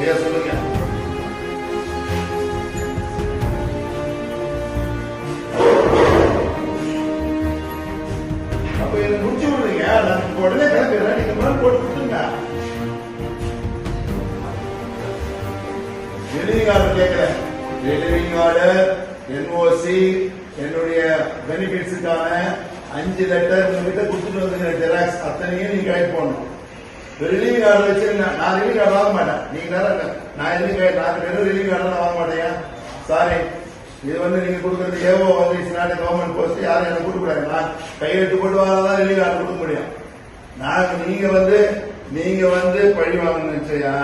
ஐயா சொல்லுங்க. அப்ப என்ன முடிச்சு விடுறீங்க. நான் உடனே கிளம்பிடுறேன். நீங்க மேல போட்டு கொடுத்துருங்க. டெலிவிங் ஆர்டர் கேட்கிறேன் டெலிவிங் ஆர்டர் என்ஓசி என்னுடைய பெனிஃபிட்ஸுக்கான அஞ்சு லெட்டர் உங்ககிட்ட கொடுத்துட்டு வந்துங்க ஜெராக்ஸ் அத்தனையும் நீங்க கைட் பண்ணணும். ரிலீவ் கார்டு வச்சு நான் ரிலீவ் கார்டு வாங்க மாட்டேன். நீங்க நேரம் நான் எதுக்கு நான் வெறும் கார்டு தான் வாங்க மாட்டேன் சாரி இது வந்து நீங்க கொடுக்கறது ஏவோ வந்து இட்ஸ் நாட் கவர்மெண்ட் போஸ்ட் யாரும் எனக்கு கொடுக்கூடாது நான் கையெழுத்து போட்டு வாங்கதான் ரிலீவ் கார்டு கொடுக்க முடியும். நான் நீங்க வந்து நீங்க வந்து பழி வாங்கணும் நிச்சயா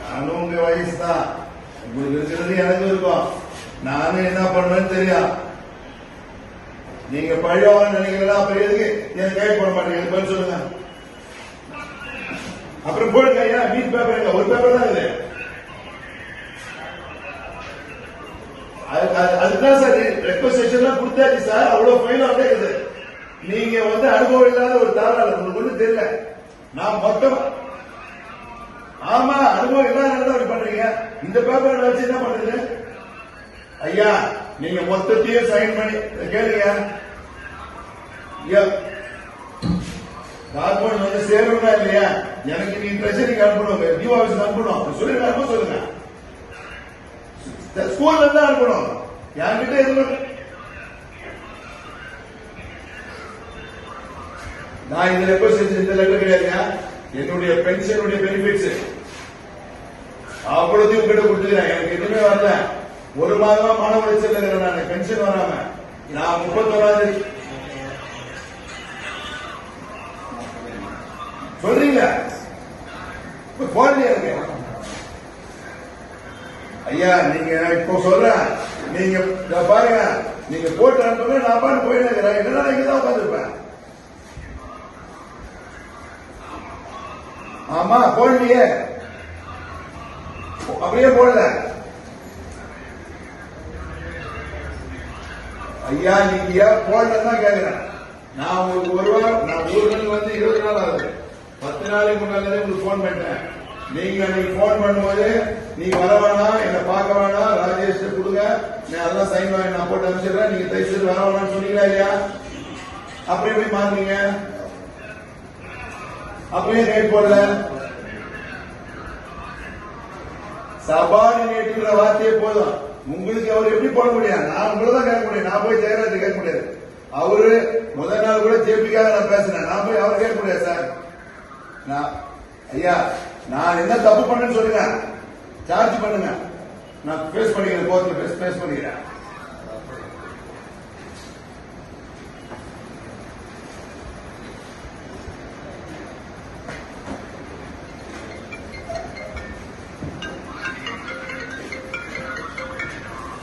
நானும் உங்க வயசு தான். உங்களுக்கு இருக்கிறது எனக்கு இருக்கும். நானும் என்ன பண்ணுவேன்னு தெரியும் நீங்க பழி வாங்க நினைக்கிறதா அப்ப எதுக்கு? எனக்கு கைட் பண்ண மாட்டீங்க பதில் சொல்லுங்க. அப்புறம் போடுங்க ஐயா மீட் பேப்பர் இல்ல ஒரு பேப்பர் தான் இது. அது- அதுதான் சார் ரெக்வஸ்டேஷன்லாம் கொடுத்தாச்சு சார் அவ்வளவு ஃபைல் அப்படியே இருக்குது. நீங்க வந்து அனுபவம் இல்லாத ஒரு தாராளர் உங்களுக்கு ஒண்ணு தெரியல. நான் மொத்தம் ஆமா அனுபவம் இல்லாத அப்படி பண்றீங்க. இந்த பேப்பர் வச்சு என்ன பண்றது? ஐயா நீங்க மொத்தத்தையும் சைன் பண்ணி கேளுங்க கார்பன் வந்து சேரணுமா இல்லையா? எனக்கு நீ ட்ரெஷரிக்கு அனுப்பணும் டியூ ஆஃபீஸ் அனுப்பணும். சொல்லி அனுப்ப சொல்லுங்க. ஸ்கூல்ல இருந்து அனுப்பணும். யார்கிட்ட எதுவும் நான் இந்த செஞ்சு இந்த லெட்டர் கிடையாதுங்க. என்னுடைய பென்ஷனுடைய பெனிஃபிட்ஸ் அவ்வளோத்தையும் உங்ககிட்ட கொடுத்துக்கிறேன். எனக்கு எதுவுமே வரல. ஒரு மாதமா மன உளைச்சல் இருக்கிறேன் நான் பென்ஷன் வராம. நான் முப்பத்தோராம் தேதி இப்ப இருக்கு ஐயா நீங்க இப்போ சொல்றேன். நீங்க பாருங்க. நீங்க போட்டு அனுப்புங்க நான் பாட்டு போயிட்டு இருக்கிறேன். என்னடா இங்க தான் உட்காந்துருப்பேன்? ஆமா போடலையே. அப்படியே போடல. ஐயா நீங்க ஏன் போடலன்னு தான் கேக்குறேன். நான் உங்களுக்கு ஒரு வாரம் நான் ஊர்ல வந்து இருபது நாள் ஆகுது. பத்து நாளைக்கு முன்னாலே உங்களுக்கு போன் பண்ணிட்டேன். நீங்க நீங்க போன் பண்ணும்போது நீ வர வேணாம் என்ன பார்க்க வேணாம் ராஜேஷ் கொடுங்க. நான் அதெல்லாம் சைன் வாங்கி நான் போட்டு அனுப்பிச்சிடுறேன். நீங்க தயவு வர வேணாம்னு சொன்னீங்களா இல்லையா? அப்படியே எப்படி மாறுனீங்க? அப்படியே ரேட் போடல? சபார்டினேட்ங்கிற வார்த்தையே போதும். உங்களுக்கு அவர் எப்படி போட முடியும்? நான் உங்களை தான் கேட்க முடியும். நான் போய் ஜெயராஜ் கேட்க முடியாது. அவரு முதல் நாள் கூட ஜேபிக்காக நான் பேசினேன். நான் போய் அவர் கேட்க முடியாது சார். நான் ஐயா நான் என்ன தப்பு பண்ணேன்னு சொல்லுங்க. சார்ஜ் பண்ணுங்க. நான் பேஸ் பண்ணிக்கிறேன் கோர்ட்ல பேஸ் பேஸ் பண்ணிக்கிறேன்.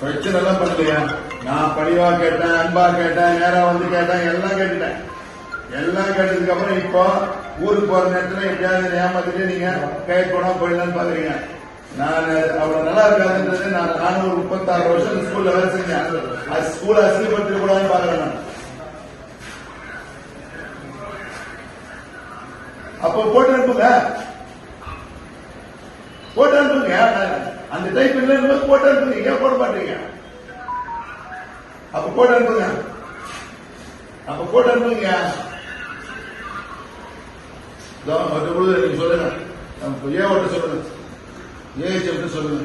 பிரச்சனை எல்லாம் பண்ணலையா? நான் பணிவா கேட்டேன் அன்பா கேட்டேன் நேரா வந்து கேட்டேன் எல்லாம் கேட்டுட்டேன். எல்லாம் கேட்டதுக்கு அப்புறம் இப்போ ஊருக்கு போற நேரத்துல எப்படியாவது ஏமாத்திட்டு நீங்க கைட் போனா போயிடலாம்னு பாக்குறீங்க. நான் அவ்வளவு நல்லா இருக்காதுன்றது நான் நானும் ஒரு முப்பத்தாறு வருஷம் ஸ்கூல்ல வேலை செஞ்சேன். அது ஸ்கூல் அசிங்கப்படுத்த கூடாதுன்னு பாக்குறேன் நான். அப்போ போட்டு அனுப்புங்க போட்டு அனுப்புங்க அந்த டைப் இல்லைன்னு போட்டு அனுப்புங்க ஏன் போட மாட்டீங்க. அப்ப போட்டு அனுப்புங்க அப்ப போட்டு அனுப்புங்க இதோ, அது கூட நீங்க சொல்லுங்க. ஏன் ஓட்ட சொல்லுங்க. ஏஹெச் சொல்லுங்க.